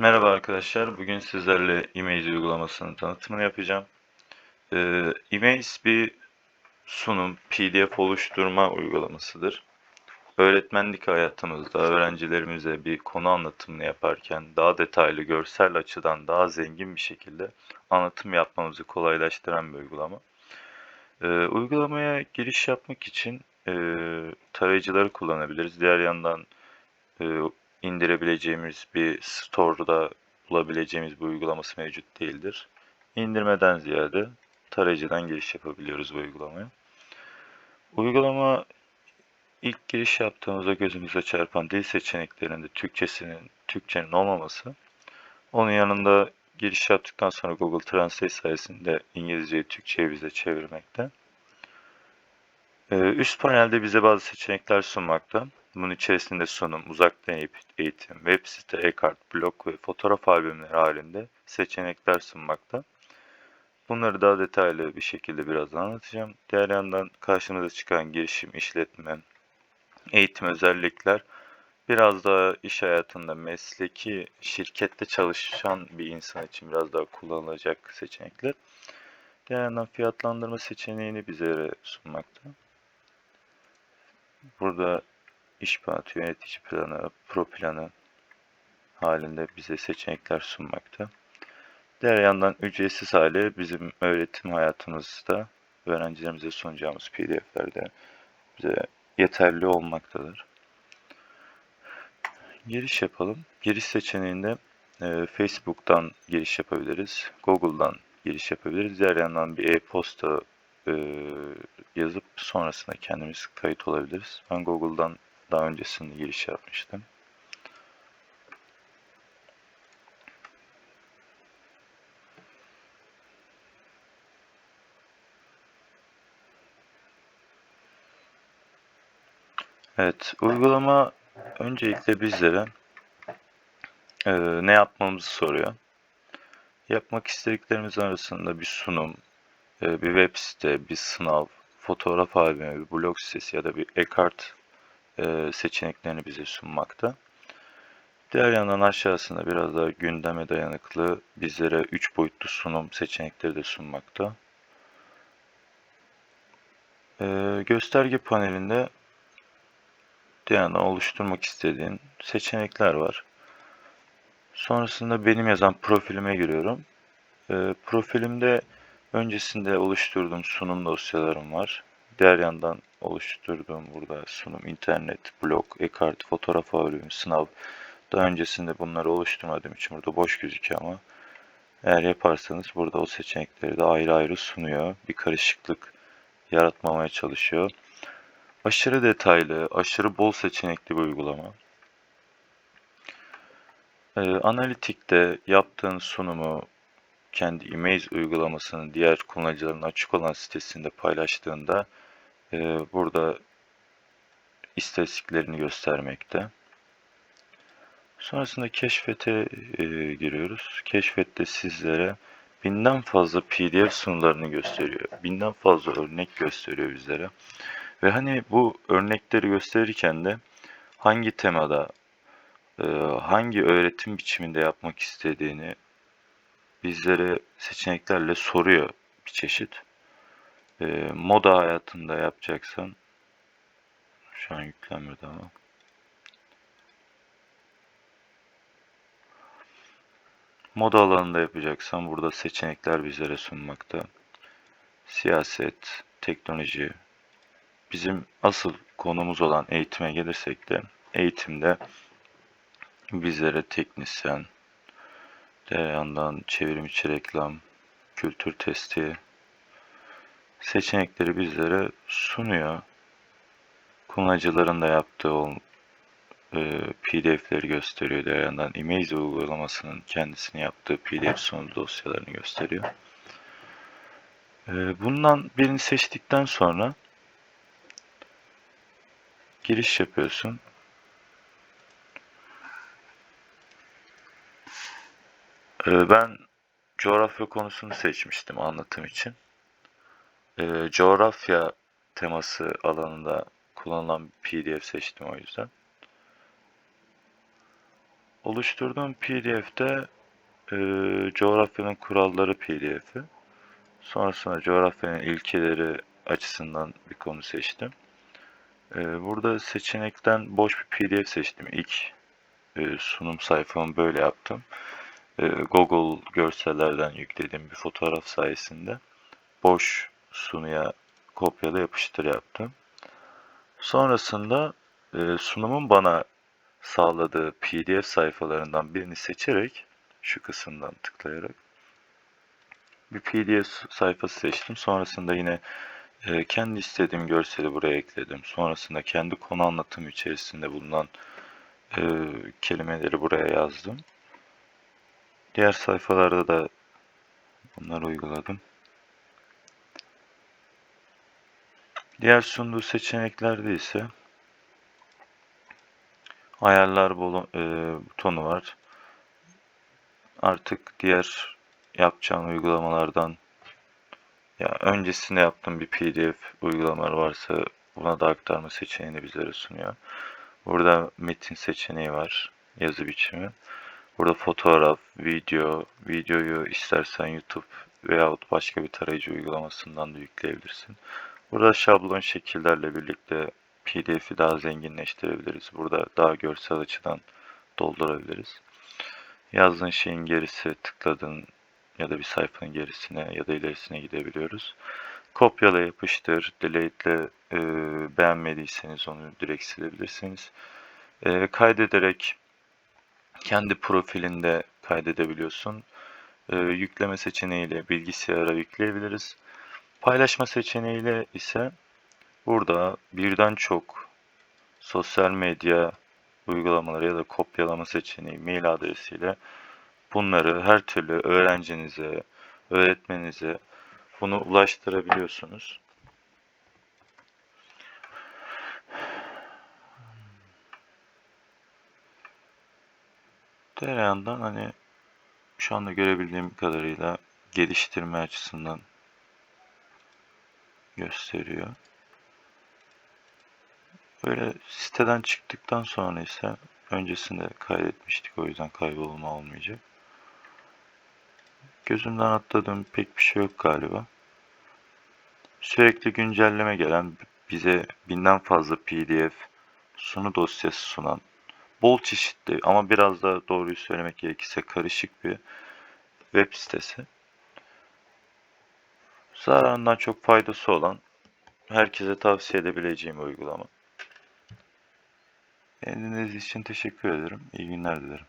Merhaba arkadaşlar. Bugün sizlerle Emaze uygulamasının tanıtımını yapacağım. Ee, Emaze bir sunum, PDF oluşturma uygulamasıdır. Öğretmenlik hayatımızda öğrencilerimize bir konu anlatımını yaparken daha detaylı, görsel açıdan daha zengin bir şekilde anlatım yapmamızı kolaylaştıran bir uygulama. Ee, uygulamaya giriş yapmak için e, tarayıcıları kullanabiliriz. Diğer yandan e, indirebileceğimiz bir store'da bulabileceğimiz bir uygulaması mevcut değildir. İndirmeden ziyade tarayıcıdan giriş yapabiliyoruz bu uygulamaya. Uygulama ilk giriş yaptığımızda gözümüze çarpan dil seçeneklerinde Türkçesinin Türkçenin olmaması. Onun yanında giriş yaptıktan sonra Google Translate sayesinde İngilizceyi Türkçe'ye bize çevirmekte. Ee, üst panelde bize bazı seçenekler sunmakta. Bunun içerisinde sunum, uzaktan eğitim, web site, e-kart, blog ve fotoğraf albümleri halinde seçenekler sunmakta. Bunları daha detaylı bir şekilde birazdan anlatacağım. Diğer yandan karşımıza çıkan girişim, işletme, eğitim özellikler biraz daha iş hayatında mesleki şirkette çalışan bir insan için biraz daha kullanılacak seçenekler. Diğer yandan fiyatlandırma seçeneğini bize sunmakta. Burada iş planı, yönetici planı, pro planı halinde bize seçenekler sunmakta. Diğer yandan ücretsiz hali bizim öğretim hayatımızda öğrencilerimize sunacağımız pdf'lerde bize yeterli olmaktadır. Giriş yapalım. Giriş seçeneğinde e, Facebook'tan giriş yapabiliriz. Google'dan giriş yapabiliriz. Diğer yandan bir e-posta e, yazıp sonrasında kendimiz kayıt olabiliriz. Ben Google'dan daha öncesinde giriş yapmıştım. Evet, uygulama öncelikle bizlere e, ne yapmamızı soruyor. Yapmak istediklerimiz arasında bir sunum, e, bir web site, bir sınav, fotoğraf albümü, bir blog sitesi ya da bir e-kart e, seçeneklerini bize sunmakta. Diğer yandan aşağısında biraz daha gündeme dayanıklı bizlere 3 boyutlu sunum seçenekleri de sunmakta. E, gösterge panelinde diğer oluşturmak istediğin seçenekler var. Sonrasında benim yazan profilime giriyorum. E, profilimde öncesinde oluşturduğum sunum dosyalarım var. Diğer yandan oluşturduğum burada sunum, internet, blog, e-kart, fotoğraf albümü, sınav. Daha öncesinde bunları oluşturmadığım için burada boş gözüküyor ama eğer yaparsanız burada o seçenekleri de ayrı ayrı sunuyor. Bir karışıklık yaratmamaya çalışıyor. Aşırı detaylı, aşırı bol seçenekli bir uygulama. Ee, analitikte yaptığın sunumu kendi Emaze uygulamasının diğer kullanıcıların açık olan sitesinde paylaştığında e, burada istatistiklerini göstermekte. Sonrasında keşfete e, giriyoruz. Keşfette sizlere binden fazla PDF sunularını gösteriyor. Binden fazla örnek gösteriyor bizlere. Ve hani bu örnekleri gösterirken de hangi temada, e, hangi öğretim biçiminde yapmak istediğini bizlere seçeneklerle soruyor bir çeşit. E, moda hayatında yapacaksan şu an yüklenmedi ama. Moda alanında yapacaksan burada seçenekler bizlere sunmakta. Siyaset, teknoloji, bizim asıl konumuz olan eğitime gelirsek de eğitimde bizlere teknisyen, diğer yandan çevrim içi reklam, kültür testi seçenekleri bizlere sunuyor. Kullanıcıların da yaptığı e, PDF'leri gösteriyor. Diğer yandan Emaze uygulamasının kendisini yaptığı PDF sonu dosyalarını gösteriyor. E, bundan birini seçtikten sonra giriş yapıyorsun. E, ben coğrafya konusunu seçmiştim anlatım için. E, coğrafya teması alanında kullanılan PDF seçtim o yüzden. Oluşturduğum PDF'de e, coğrafyanın kuralları PDF'i. Sonrasında coğrafyanın ilkeleri açısından bir konu seçtim. E, burada seçenekten boş bir PDF seçtim. İlk e, sunum sayfamı böyle yaptım. E, Google görsellerden yüklediğim bir fotoğraf sayesinde boş sunuya kopyala yapıştır yaptım. Sonrasında e, sunumun bana sağladığı PDF sayfalarından birini seçerek şu kısımdan tıklayarak bir PDF sayfası seçtim. Sonrasında yine e, kendi istediğim görseli buraya ekledim. Sonrasında kendi konu anlatım içerisinde bulunan e, kelimeleri buraya yazdım. Diğer sayfalarda da bunları uyguladım. Diğer sunduğu seçeneklerde ise ayarlar e, butonu var. Artık diğer yapacağın uygulamalardan ya öncesinde yaptığım bir PDF uygulamalar varsa buna da aktarma seçeneğini bizlere sunuyor. Burada metin seçeneği var, yazı biçimi. Burada fotoğraf, video, videoyu istersen YouTube veyahut başka bir tarayıcı uygulamasından da yükleyebilirsin. Burada şablon şekillerle birlikte PDF'i daha zenginleştirebiliriz. Burada daha görsel açıdan doldurabiliriz. Yazdığın şeyin gerisi tıkladığın ya da bir sayfanın gerisine ya da ilerisine gidebiliyoruz. Kopyala yapıştır, delete'le e, beğenmediyseniz onu direkt silebilirsiniz. E, kaydederek kendi profilinde kaydedebiliyorsun. E, yükleme seçeneğiyle bilgisayara yükleyebiliriz. Paylaşma seçeneğiyle ise burada birden çok sosyal medya uygulamaları ya da kopyalama seçeneği mail adresiyle bunları her türlü öğrencinize, öğretmenize bunu ulaştırabiliyorsunuz. Diğer yandan hani şu anda görebildiğim kadarıyla geliştirme açısından gösteriyor. Böyle siteden çıktıktan sonra ise öncesinde kaydetmiştik o yüzden kaybolma olmayacak. Gözümden atladığım pek bir şey yok galiba. Sürekli güncelleme gelen bize binden fazla PDF sunu dosyası sunan bol çeşitli ama biraz da doğruyu söylemek gerekirse karışık bir web sitesi. Zararından çok faydası olan herkese tavsiye edebileceğim uygulama. Dinlediğiniz için teşekkür ederim. İyi günler dilerim.